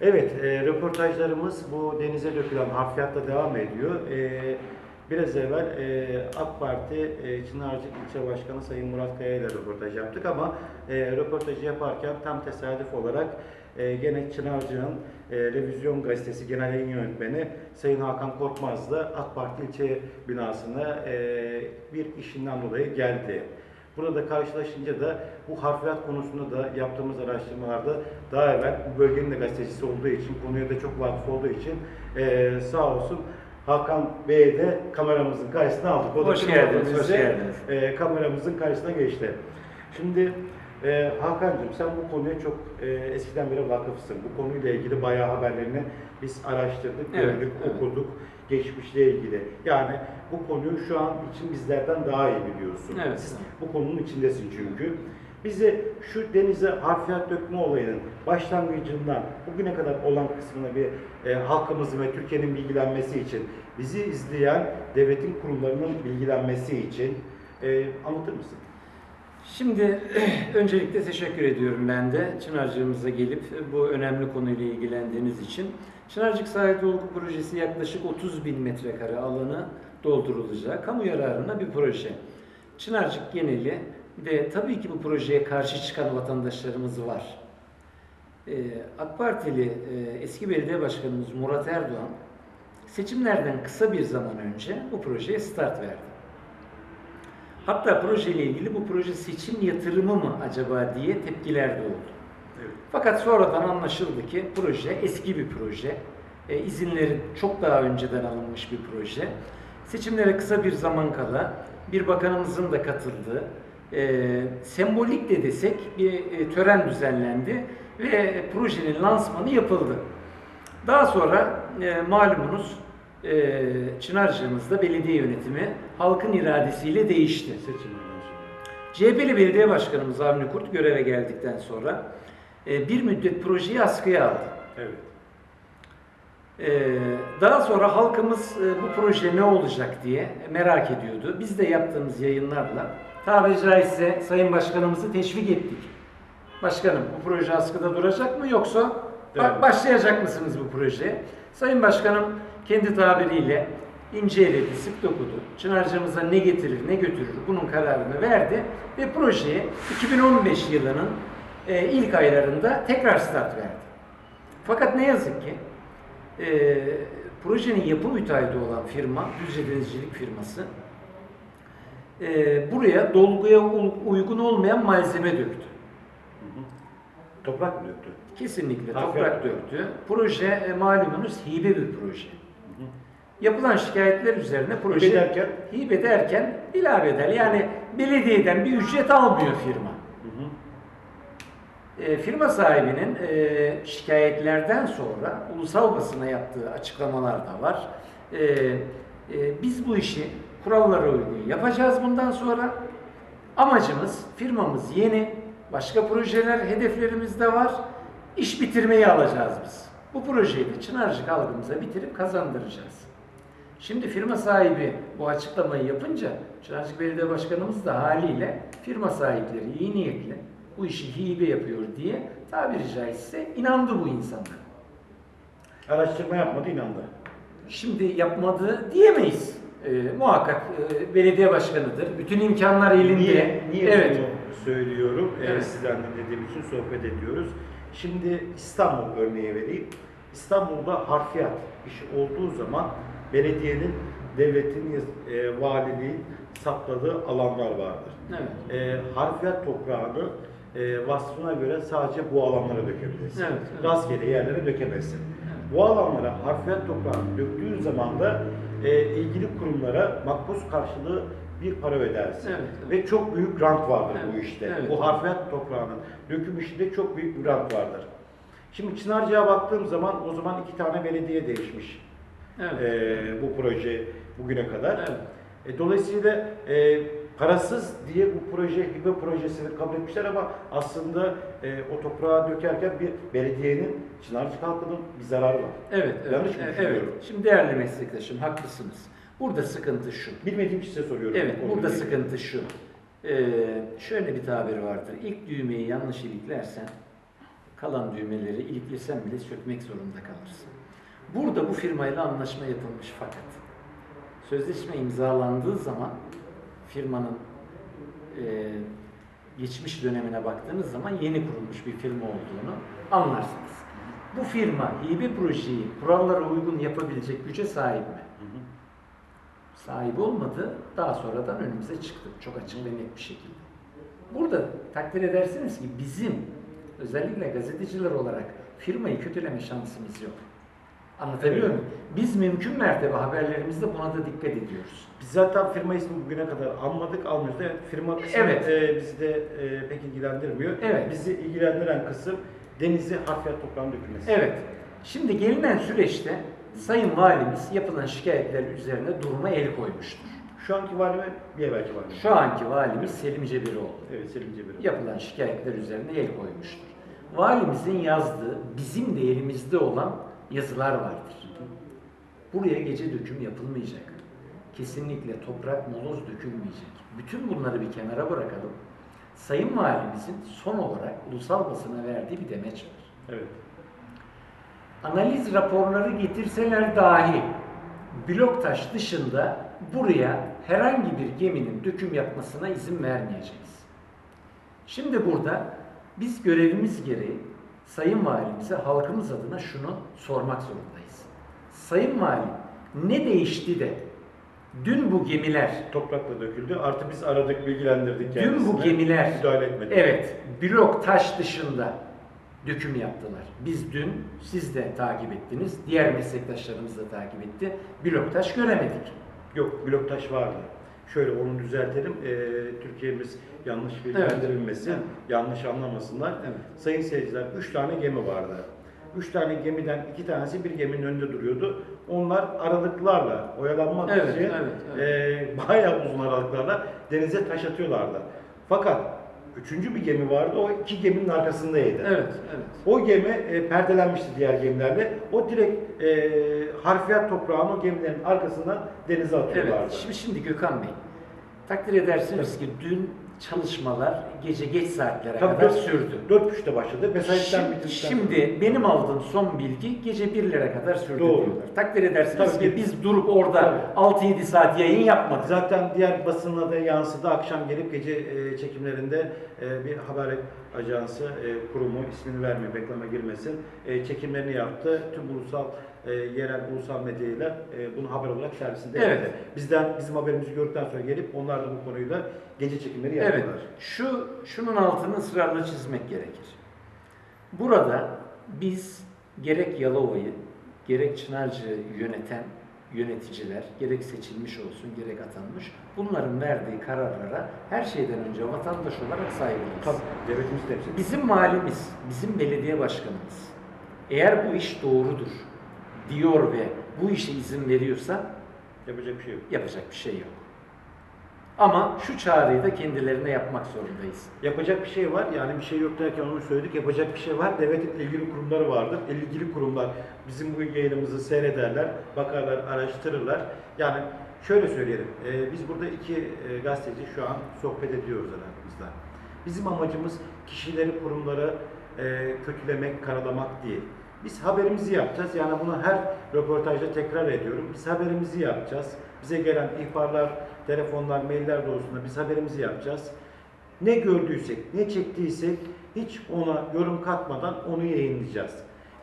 Evet, e, röportajlarımız bu denize dökülen harfiyatla devam ediyor. E, biraz evvel e, AK Parti e, Çınarcık İlçe Başkanı Sayın Murat Kaya ile röportaj yaptık ama e, röportajı yaparken tam tesadüf olarak e, gene Çınarcık'ın e, Revizyon Gazetesi Genel Yayın Yönetmeni Sayın Hakan Korkmaz da AK Parti ilçe binasına e, bir işinden dolayı geldi. Burada karşılaşınca da bu harfiyat konusunda da yaptığımız araştırmalarda daha evvel bu bölgenin de gazetecisi olduğu için, konuya da çok vakıf olduğu için eee sağ olsun Hakan Bey'i de kameramızın karşısına aldık. O Hoş geldiniz, hoş geldiniz. Eee, kameramızın karşısına geçti. Şimdi eee Hakan'cığım sen bu konuya çok eee, eskiden beri vakıfsın. Bu konuyla ilgili bayağı haberlerini biz araştırdık, Evet, gördük, evet. okuduk. Geçmişle ilgili. Yani bu konuyu şu an için bizlerden daha iyi biliyorsun. Evet. Siz bu konunun içindesin çünkü. Bize şu denize harfiyat dökme olayının başlangıcından bugüne kadar olan kısmını bir e, halkımızın ve Türkiye'nin bilgilenmesi için, bizi izleyen devletin kurumlarının bilgilenmesi için e, anlatır mısın? Şimdi öncelikle teşekkür ediyorum ben de Çınarcığımıza gelip bu önemli konuyla ilgilendiğiniz için. Çınarcık Sahil Dolgu Projesi yaklaşık 30 bin metrekare alanı doldurulacak. Kamu yararına bir proje. Çınarcık geneli ve tabii ki bu projeye karşı çıkan vatandaşlarımız var. Ee, AK Partili e, eski belediye başkanımız Murat Erdoğan seçimlerden kısa bir zaman önce bu projeye start verdi. Hatta projeyle ilgili bu proje seçim yatırımı mı acaba diye tepkiler de oldu. Evet. Fakat sonradan anlaşıldı ki proje eski bir proje. E, izinleri çok daha önceden alınmış bir proje. Seçimlere kısa bir zaman kala bir bakanımızın da katıldığı e, sembolik de desek bir e, tören düzenlendi ve projenin lansmanı yapıldı. Daha sonra e, malumunuz e, Çınarcığımızda belediye yönetimi halkın iradesiyle değişti. Seçimlerden sonra. CHP'li belediye başkanımız Avni Kurt göreve geldikten sonra e, bir müddet projeyi askıya aldı. Evet. E, Daha sonra halkımız e, bu proje ne olacak diye merak ediyordu. Biz de yaptığımız yayınlarla tabiri caizse Sayın Başkanımızı teşvik ettik. Başkanım bu proje askıda duracak mı yoksa Evet. başlayacak mısınız bu projeye? Sayın Başkanım kendi tabiriyle inceledi, sık dokudu. Çınarcığımıza ne getirir, ne götürür bunun kararını verdi ve projeye 2015 yılının e, ilk aylarında tekrar start verdi. Fakat ne yazık ki e, projenin yapı müteahhidi olan firma, Düzce Denizcilik firması e, buraya dolguya uygun olmayan malzeme döktü. Hı hı. Toprak mı döktü? Kesinlikle Harfiyat. toprak döktü. Proje e, malumunuz hibe bir proje. Yapılan şikayetler üzerine proje Hibe derken? hibe derken ilave eder. Yani belediyeden bir ücret almıyor firma. Hı hı. E, firma sahibinin e, şikayetlerden sonra ulusal basına yaptığı açıklamalar da var. E, e, biz bu işi kurallara uygun yapacağız bundan sonra. Amacımız firmamız yeni, başka projeler, hedeflerimiz de var. İş bitirmeyi alacağız biz. Bu projeyi de Çınarcık halkımıza bitirip kazandıracağız. Şimdi firma sahibi bu açıklamayı yapınca Çınarcık Belediye Başkanımız da haliyle firma sahipleri iyi niyetli bu işi hibe yapıyor diye tabiri caizse inandı bu insanlar. Araştırma yapmadı inandı. Şimdi yapmadı diyemeyiz. Ee, muhakkak e, belediye başkanıdır. Bütün imkanlar elinde. Niye, niye evet. bunu söylüyorum? Ee, Evet. sizden dinlediğim için sohbet ediyoruz. Şimdi İstanbul örneği vereyim. İstanbul'da harfiyat işi olduğu zaman belediyenin, devletin, e, valiliğin sapladığı alanlar vardır. Evet. E, harfiyat toprağını e, vasfına göre sadece bu alanlara dökebilirsin. Evet, evet. Rastgele yerlere dökemezsin. Bu alanlara harfiyat toprağını döktüğün zaman da e, ilgili kurumlara makbuz karşılığı bir para ödersin. Evet, evet. Ve çok büyük rant vardır bu Evet, işte. evet. Bu harfiyat toprağının döküm işinde çok büyük bir rant vardır. Şimdi Çınarcık'a baktığım zaman o zaman iki tane belediye değişmiş Evet. e, bu proje bugüne kadar. Evet. E, dolayısıyla e, parasız diye bu proje hibe projesini kabul etmişler ama aslında e, o toprağa dökerken bir belediyenin, Çınarcık halkının bir zararı var. Evet, Yanlış mı evet, düşünüyorum? evet. Şimdi değerli meslektaşım haklısınız. Burada sıkıntı şu. Bilmediğim için size soruyorum. Evet, burada sıkıntı şu. Ee, şöyle bir tabir vardır. İlk düğmeyi yanlış iliklersen kalan düğmeleri iliklesen bile sökmek zorunda kalırsın. Burada bu firmayla anlaşma yapılmış fakat sözleşme imzalandığı zaman firmanın e, geçmiş dönemine baktığınız zaman yeni kurulmuş bir firma olduğunu anlarsınız. Bu firma hibe projeyi kurallara uygun yapabilecek güce sahip mi? Sahip olmadı. Daha sonradan önümüze çıktı. Çok açık ve net bir şekilde. Burada takdir edersiniz ki bizim özellikle gazeteciler olarak firmayı kötüleme şansımız yok. Anlatabiliyor muyum? Biz mümkün mertebe haberlerimizde buna da dikkat ediyoruz. Biz zaten firma ismi bugüne kadar almadık, almıyoruz. Evet, firma kısmı Evet. e, bizi de e, pek ilgilendirmiyor. Evet. Bizi ilgilendiren kısım denizi harfiyat toprağın dökülmesi. Evet. Şimdi gelinen süreçte Sayın Valimiz yapılan şikayetler üzerine duruma el koymuştur. Şu anki vali mi? Bir evvelki vali mi? Şu anki valimiz Selim Cebiroğlu. Evet, Selim Cebir. yapılan şikayetler üzerine el koymuştur. Valimizin yazdığı, bizim de elimizde olan yazılar vardır. Buraya gece döküm yapılmayacak. Kesinlikle toprak, moloz dökülmeyecek. Bütün bunları bir kenara bırakalım. Sayın Valimizin son olarak ulusal basına verdiği bir demeç var. Evet. Analiz raporları getirseler dahi blok taş dışında buraya herhangi bir geminin döküm yapmasına izin vermeyeceğiz. Şimdi burada biz görevimiz gereği Sayın Valimize halkımız adına şunu sormak zorundayız. Sayın Valim ne değişti de dün bu gemiler Toprakla döküldü. Artı biz aradık, bilgilendirdik Dün kendisini. bu gemiler müdahale etmedi. Evet, blok taş dışında döküm yaptılar. Biz dün, siz de takip ettiniz, diğer meslektaşlarımız da takip etti. Blok taş göremedik. Yok, blok taş vardı. Şöyle onu düzeltelim. Ee, Türkiye'miz yanlış bilgilendirilmesin, Evet. yanlış anlamasınlar. Evet. Sayın seyirciler, üç tane gemi vardı. Üç tane gemiden iki tanesi bir geminin önünde duruyordu. Onlar aralıklarla, oyalanmak Evet, için evet, ee, bayağı uzun aralıklarla denize taş atıyorlardı. Fakat üçüncü bir gemi vardı, o iki geminin arkasındaydı. Evet, evet. O gemi e, perdelenmişti diğer gemilerle. O direkt e, harfiyat toprağını o gemilerin arkasından denize atıyorlardı. Evet, şimdi, şimdi Gökhan Bey, takdir edersiniz ki dün çalışmalar gece geç saatlere Tabii kadar dört- sürdü. Dört buçukta başladı. Mesaitten Şimdi, şimdi benim aldığım son bilgi gece 1'lere kadar sürdü Doğru. diyorlar. Takdir edersiniz Tabii. ki biz durup orada Tabii. 6-7 saat yayın yapmadık. Zaten diğer basına da yansıdı. Akşam gelip gece e, çekimlerinde e, bir haber ajansı e, kurumu ismini vermiyor, reklama girmesin. E, çekimlerini yaptı. Tüm ulusal e, yerel ulusal medyayla e, bunu haber olarak servisinde Evet. yaptı. Bizden bizim haberimizi gördükten sonra gelip onlar da bu konuyla gece çekimleri Evet. Şu şunun altını ısrarla çizmek gerekir. Burada biz gerek Yalova'yı, gerek Çınarcı'yı yöneten yöneticiler, gerek seçilmiş olsun, gerek atanmış, bunların verdiği kararlara her şeyden önce vatandaş olarak saygılıyız. Tabii, devletimiz temsil ediyor. Bizim valimiz, bizim belediye başkanımız eğer bu iş doğrudur diyor ve bu işe izin veriyorsa Yapacak bir şey yok. yapacak bir şey yok. Ama şu çağrıyı da kendilerine yapmak zorundayız. Yapacak bir şey var. Yani bir şey yok derken onu söyledik. Yapacak bir şey var. Devletin ilgili kurumları vardır. İlgili kurumlar bizim bu yayınımızı seyrederler, bakarlar, araştırırlar. Yani şöyle söyleyelim. e, biz burada iki e, gazeteci şu an sohbet ediyoruz aramızda. Bizim amacımız kişileri, kurumları e, kötülemek, karalamak değil. Biz haberimizi yapacağız. Yani bunu her röportajda tekrar ediyorum. Biz haberimizi yapacağız. Bize gelen ihbarlar, telefonlar, mailler doğrultusunda biz haberimizi yapacağız. Ne gördüysek, ne çektiysek hiç ona yorum katmadan onu yayınlayacağız.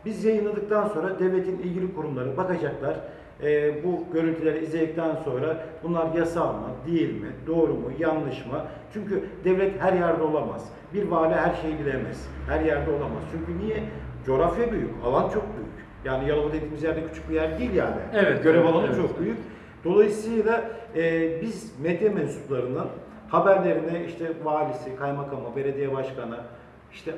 Biz yayınladıktan sonra devletin ilgili kurumları bakacaklar. Ee, bu görüntüleri izledikten sonra bunlar yasal mı, değil mi, doğru mu, yanlış mı? Çünkü devlet her yerde olamaz. Bir vali her şeyi bilemez. Her yerde olamaz. Çünkü niye? Coğrafya büyük, alan çok büyük. Yani Yalova dediğimiz yerde küçük bir yer değil yani. Evet, Görev evet, alanı evet. çok büyük. Dolayısıyla e, biz medya mensuplarından haberlerine işte valisi, kaymakamı, belediye başkanı, işte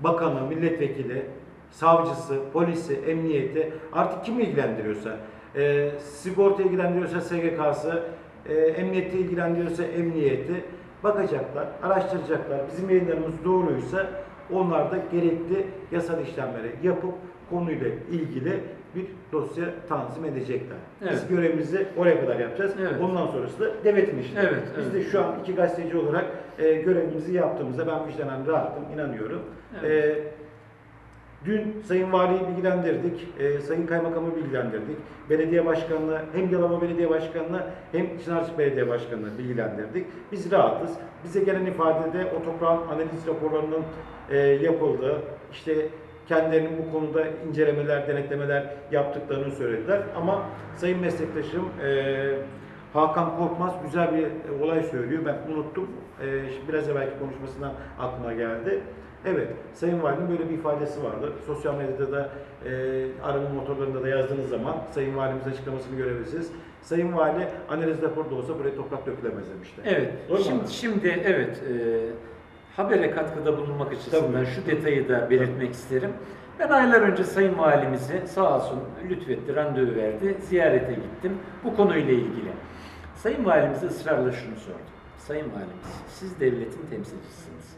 bakanı, milletvekili, savcısı, polisi, emniyeti artık kim ilgilendiriyorsa, e, sigorta ilgilendiriyorsa SGK'sı, e, emniyeti ilgilendiriyorsa emniyeti bakacaklar, araştıracaklar. Bizim yayınlarımız doğruysa onlar da gerekli yasal işlemleri yapıp konuyla ilgili bir dosya tanzim edecekler. Biz Evet. görevimizi oraya kadar yapacağız. Evet. Ondan sonrası da devletin işi. Evet, Biz evet. de şu an iki gazeteci olarak e, görevimizi yaptığımızda ben vicdanen rahatım, inanıyorum. Evet. E, Dün Sayın Vali'yi bilgilendirdik, e, Sayın Kaymakamı bilgilendirdik. Belediye Başkanı'nı hem Yalova Belediye Başkanı'nı hem Çınarcık Belediye Başkanı'nı bilgilendirdik. Biz rahatız. Bize gelen ifadede o toprağın analiz raporlarının e, yapıldığı, işte kendilerinin bu konuda incelemeler, denetlemeler yaptıklarını söylediler. Ama Sayın meslektaşım e, Hakan Korkmaz güzel bir e, olay söylüyor. Ben unuttum. E, biraz evvelki konuşmasından aklıma geldi. Evet, Sayın Valinin böyle bir ifadesi vardı. Sosyal medyada da e, arama motorlarında da yazdığınız zaman Sayın Valimiz açıklamasını görebilirsiniz. Sayın Vali analiz raporu da olsa buraya toprak dökülemez demişti. Evet. Doğru mu? şimdi, şimdi evet e, habere katkıda bulunmak açısından Tabii. şu detayı da belirtmek isterim. Ben aylar önce Sayın Valimizi sağ olsun lütfetti, randevu verdi. Ziyarete gittim bu konuyla ilgili. Sayın Valimize ısrarla şunu sordum. Sayın Valimiz, siz devletin temsilcisiniz.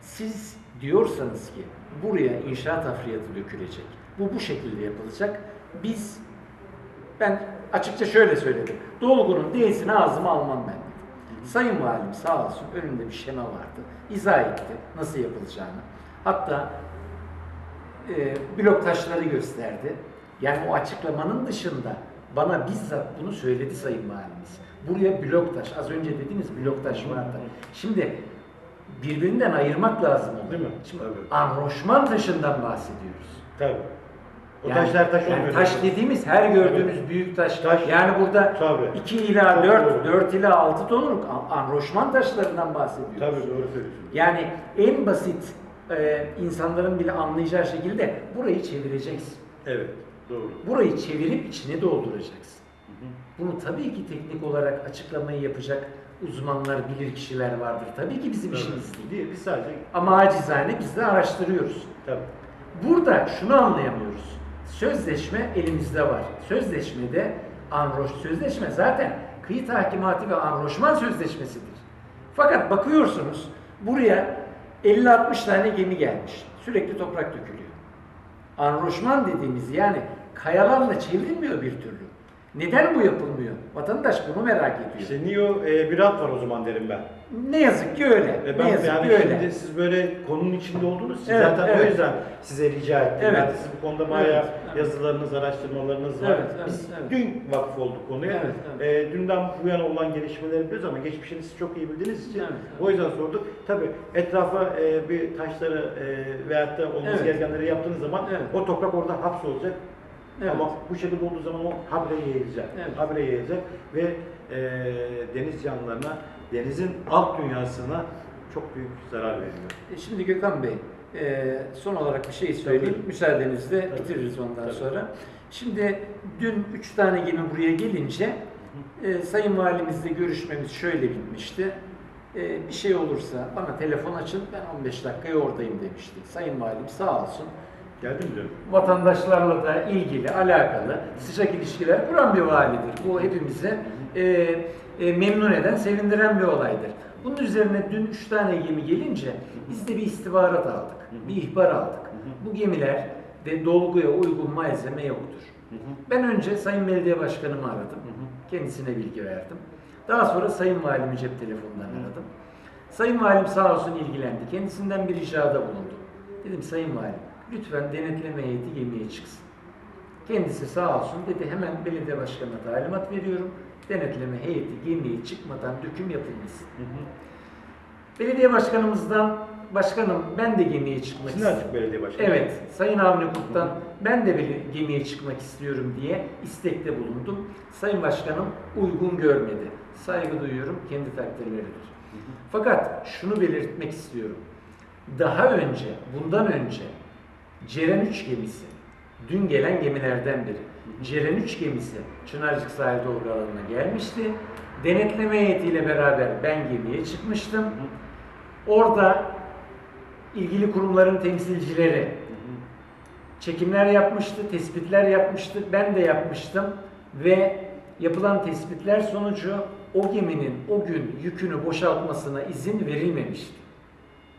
Siz diyorsanız ki buraya inşaat hafriyatı dökülecek, bu bu şekilde yapılacak. Biz ben açıkça şöyle söyledim. Dolgunun D'sini ağzıma almam ben. Sayın Valim sağ olsun önünde bir şema vardı. İzah etti nasıl yapılacağını. Hatta e, blok taşları gösterdi. Yani o açıklamanın dışında bana bizzat bunu söyledi Sayın Valimiz. Buraya blok taş, az önce dediniz blok taş vardı. Şimdi birbirinden ayırmak lazım onu. Değil mi? Şimdi Tabii. anroşman taşından bahsediyoruz. Tabii. O Yani- taşlar taş yani taş dediğimiz her gördüğünüz büyük taş. Taş. Yani burada Tabii. 2 ila Tabii, 4, doğru. 4 ila 6 tonluk an- anroşman taşlarından bahsediyoruz. Tabii doğru söylüyorsunuz. Yani en basit e, insanların bile anlayacağı şekilde burayı çevireceksin. Evet, doğru. Burayı çevirip içine dolduracaksın. Bunu tabii ki teknik olarak açıklamayı yapacak uzmanlar, bilir kişiler vardır. Tabii ki bizim işimiz değil. Değil, biz sadece Ama acizane biz de araştırıyoruz. tabii. Burada şunu anlayamıyoruz. Sözleşme elimizde var. Sözleşmede anroş sözleşme zaten kıyı tahkimatı ve anroşman sözleşmesidir. Fakat bakıyorsunuz buraya 50-60 tane gemi gelmiş. Sürekli toprak dökülüyor. Anroşman dediğimiz yani kayalarla çevrilmiyor bir türlü. Neden bu yapılmıyor? Vatandaş bunu merak ediyor. İşte NIO e, bir alt var o zaman derim ben. ne yazık ki öyle. E ne ben yazık yani ki öyle. şimdi siz böyle konunun içinde oldunuz. Siz Evet, zaten o evet. yüzden size rica ettim. Evet. Yani siz bu konuda bayağı Evet, evet. yazılarınız, araştırmalarınız var. Evet, evet, Biz evet. dün vakıf olduk konuya. Evet, E, dünden bu yana olan gelişmeleri biliyoruz ama geçmişini siz çok iyi bildiğiniz için Evet, evet. o yüzden sorduk. Tabii etrafa e, bir taşları e, veyahut da olması Evet. gerekenleri yaptığınız zaman Evet. o toprak orada hapsolacak. Evet. Ama bu şekilde olduğu zaman o habire yayılacak. Evet. Habire yayılacak ve e, deniz canlılarına, denizin alt dünyasına çok büyük zarar veriyor. E, Şimdi Gökhan Bey, e, son olarak bir şey söyleyeyim. Tabii. Müsaadenizle Tabii. bitiririz ondan Tabii. sonra. Şimdi dün üç tane gemi buraya gelince e, Sayın Valimizle görüşmemiz şöyle bitmişti. E, bir şey olursa bana telefon açın ben 15 dakikaya oradayım demişti. Sayın Valim sağ olsun. Geldi mi diyorum? Vatandaşlarla da ilgili, alakalı, sıcak ilişkiler kuran bir validir. Bu hepimizi e, e, memnun eden, sevindiren bir olaydır. Bunun üzerine dün üç tane gemi gelince biz de bir istihbarat aldık, bir ihbar aldık. Bu gemilerde dolguya uygun malzeme yoktur. Ben önce Sayın Belediye Başkanımı aradım. Kendisine bilgi verdim. Daha sonra Sayın Valimi cep telefonundan aradım. Sayın Valim sağ olsun ilgilendi. Kendisinden bir ricada bulundu. Dedim Sayın Valim lütfen denetleme heyeti gemiye çıksın. Kendisi sağ olsun dedi hemen belediye başkanına talimat veriyorum. Denetleme heyeti gemiye çıkmadan döküm yapılmasın. Belediye başkanımızdan başkanım ben de gemiye çıkmak istiyorum. Belediye Başkanı. Evet, Sayın Avni Kurt'tan ben de bir gemiye çıkmak istiyorum diye istekte bulundum. Sayın Başkanım uygun görmedi. Saygı duyuyorum, kendi takdirleridir. Fakat şunu belirtmek istiyorum. Daha önce, bundan önce Ceren 3 gemisi, dün gelen gemilerden biri. Ceren 3 gemisi Çınarcık sahil alanına gelmişti. Denetleme heyetiyle beraber ben gemiye çıkmıştım. Orada ilgili kurumların temsilcileri çekimler yapmıştı, tespitler yapmıştı. Ben de yapmıştım ve yapılan tespitler sonucu o geminin o gün yükünü boşaltmasına izin verilmemişti.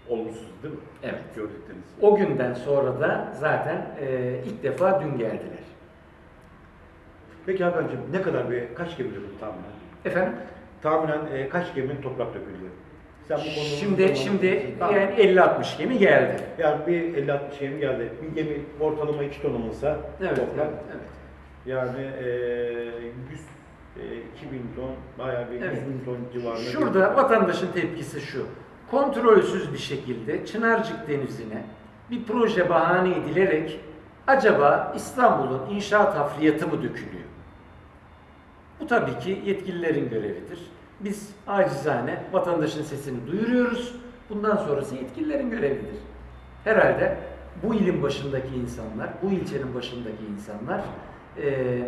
Olumsuz değil mi? Evet. Gördükleriniz. O günden sonra da zaten e, ilk defa dün geldiler. Peki Hakan'cığım ne kadar bir, kaç gemi döküldü tahminen? Efendim? Tahminen e, kaç geminin toprak döküldü? Sen bu konuda Şimdi şimdi Tamam. yani 50-60 gemi geldi. Yani bir 50-60 gemi geldi. Bir gemi ortalama 2 ton olsa Evet, toplam. evet, evet. Yani eee 100 eee, 2000 ton bayağı bir 100 Evet. bin ton civarında. Şurada vatandaşın tepkisi şu. Kontrolsüz bir şekilde Çınarcık Denizi'ne bir proje bahane edilerek acaba İstanbul'un inşaat hafriyatı mı dökülüyor? Bu tabii ki yetkililerin görevidir. Biz acizane vatandaşın sesini duyuruyoruz. Bundan sonrası yetkililerin görevidir. Herhalde bu ilin başındaki insanlar, bu ilçenin başındaki insanlar eee, eee,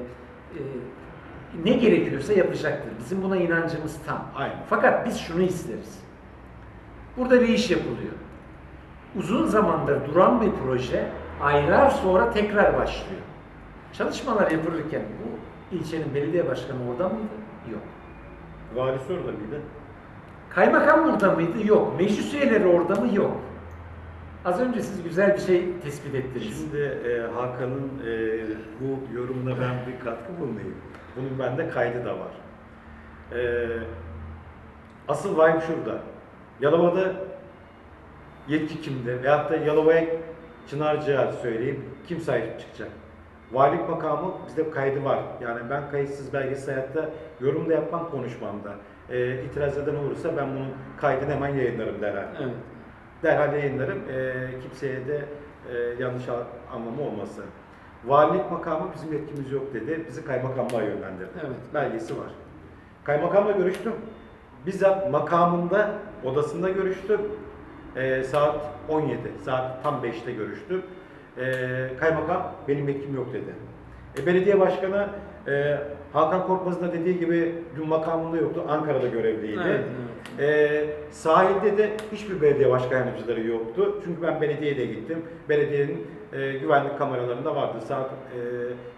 ne gerekiyorsa yapacaktır. Bizim buna inancımız tam. Aynen. Fakat biz şunu isteriz. Burada bir iş yapılıyor. Uzun zamandır duran bir proje aylar sonra tekrar başlıyor. Çalışmalar yapılırken bu ilçenin belediye başkanı orada mıydı? Yok. Valisi orada mıydı? Kaymakam orada mıydı? Yok. Meclis üyeleri orada mı? Yok. Az önce siz güzel bir şey tespit ettiniz. Şimdi eee, Hakan'ın eee, bu yorumuna ben bir katkı bulmayayım. Bunun bende kaydı da var. Eee, asıl vibe şurada. Yalova'da yetki kimde? Veyahut da Yalova'ya Çınarcık'a söyleyeyim. Kim sahip çıkacak? Valilik makamı bizde kaydı var. Yani ben kayıtsız belgesiz hayatta yorum da yapmam konuşmamda. Eee itiraz eden olursa ben bunun kaydını hemen yayınlarım derhal. Evet. Derhal yayınlarım. Eee kimseye de eee, yanlış anlamı olmasın. Valilik makamı bizim yetkimiz yok dedi. Bizi kaymakamlığa yönlendirdi. Evet. Belgesi var. Kaymakamla görüştüm. Bizzat makamında, odasında görüştüm. Eee, saat 17, saat tam 5'te görüştüm. Eee, kaymakam benim yetkim yok dedi. E, belediye başkanı eee, Hakan Korkmaz'ın da dediği gibi dün makamında yoktu, Ankara'da görevliydi. Evet, Ee, sahilde de hiçbir belediye başkan yardımcıları yoktu. Çünkü ben belediyeye de gittim. Belediyenin e, güvenlik kameralarında vardı. Saat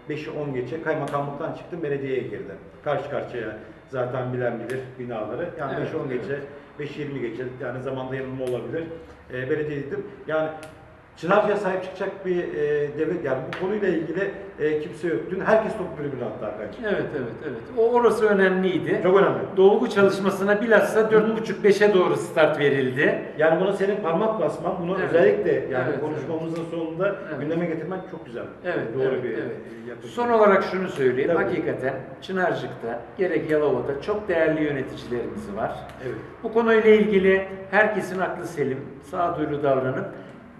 e, 5'i 10 geçe kaymakamlıktan çıktım, belediyeye girdim. Karşı karşıya zaten bilen bilir binaları. Yani Evet, 5'i 10 evet. geçe, 5.20 geçe yani zamanda yanılma olabilir. E, belediyeye gittim. Yani Çınarca'ya sahip çıkacak bir e, devlet, yani bu konuyla ilgili e, kimse yok. Dün herkes toplu birbirine attı Hakan'cığım. Evet, evet, evet. O orası önemliydi. Çok önemli. Dolgu çalışmasına bilhassa 4.30-5'e doğru start verildi. Yani buna senin parmak basman, bunu Evet. özellikle yani Evet, konuşmamızın sonunda Evet. gündeme getirmek çok güzel. Evet, Doğru evet, bir evet. yapı. Son olarak şunu söyleyeyim. Tabii. Hakikaten Çınarcık'ta gerek Yalova'da çok değerli yöneticilerimiz var. Evet. Bu konuyla ilgili herkesin aklı selim, sağduyulu davranıp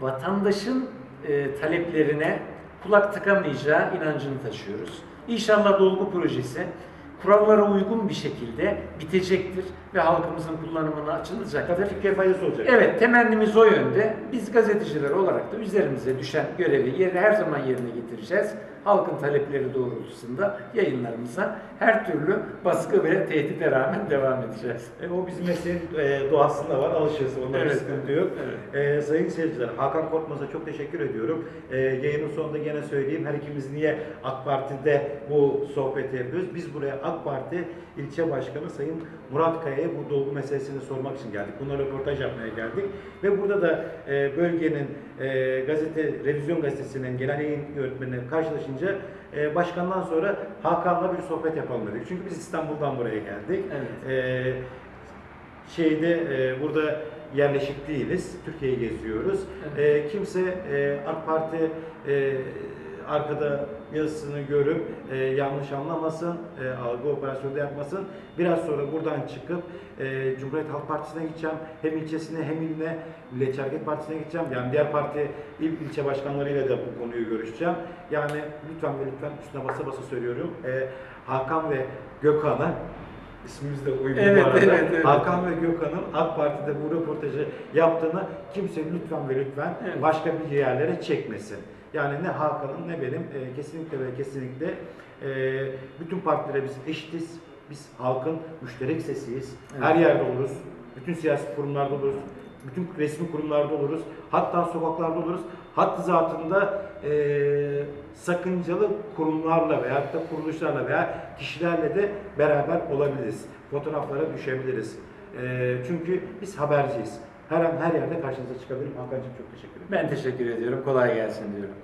vatandaşın e, taleplerine kulak tıkamayacağı inancını taşıyoruz. İnşallah dolgu projesi kurallara uygun bir şekilde bitecektir ve halkımızın kullanımına açılacaktır. Tabii Türkiye faydası olacak. Evet, temennimiz o yönde. Biz gazeteciler olarak da üzerimize düşen görevi yeri her zaman yerine getireceğiz. Halkın talepleri doğrultusunda yayınlarımıza her türlü baskı ve tehdide rağmen devam edeceğiz. E, o bizim mesleğin e, doğasında var, alışırız. Onda bir Evet, sıkıntı yok. evet. E, sayın seyirciler, Hakan Korkmaz'a çok teşekkür ediyorum. E, yayının sonunda gene söyleyeyim, her ikimiz niye AK Parti'de bu sohbeti yapıyoruz? Biz buraya AK Parti ilçe başkanı Sayın Murat Kaya'ya bu dolgu meselesini sormak için geldik. Buna röportaj yapmaya geldik. Ve burada da e, bölgenin e, gazete, revizyon gazetesinin genel yayın yönetmeni karşılaşınca e, başkandan sonra Hakan'la bir sohbet yapalım dedik. Çünkü biz İstanbul'dan buraya geldik. Evet. E, şeyde e, burada yerleşik değiliz. Türkiye'yi geziyoruz. Evet. E, kimse e, AK Parti e, arkada yazısını görüp e, yanlış anlamasın, e, algı operasyonu da yapmasın. Biraz sonra buradan çıkıp e, Cumhuriyet Halk Partisi'ne gideceğim. Hem ilçesine hem iline Milliyetçi Hareket Partisi'ne gideceğim. Yani diğer parti il ilçe başkanlarıyla da bu konuyu görüşeceğim. Yani lütfen ve lütfen üstüne basa basa söylüyorum. E, Hakan ve Gökhan'a ismimiz de uygun Evet, bu arada. evet, evet. Hakan ve Gökhan'ın AK Parti'de bu röportajı yaptığını kimse lütfen ve lütfen Evet. başka bir yerlere çekmesin. Yani ne Hakan'ın ne benim e, kesinlikle ve kesinlikle e, bütün partilere biz eşitiz. Biz halkın müşterek sesiyiz. Evet. Her yerde oluruz. Bütün siyasi kurumlarda oluruz. Bütün resmi kurumlarda oluruz. Hatta sokaklarda oluruz. Hatta zatında e, sakıncalı kurumlarla veya da kuruluşlarla veya kişilerle de beraber olabiliriz. Fotoğraflara düşebiliriz. E, çünkü biz haberciyiz. Her an her yerde karşınıza çıkabilirim. Hakan'cığım çok teşekkür ederim. Ben teşekkür ediyorum. Kolay gelsin diyorum.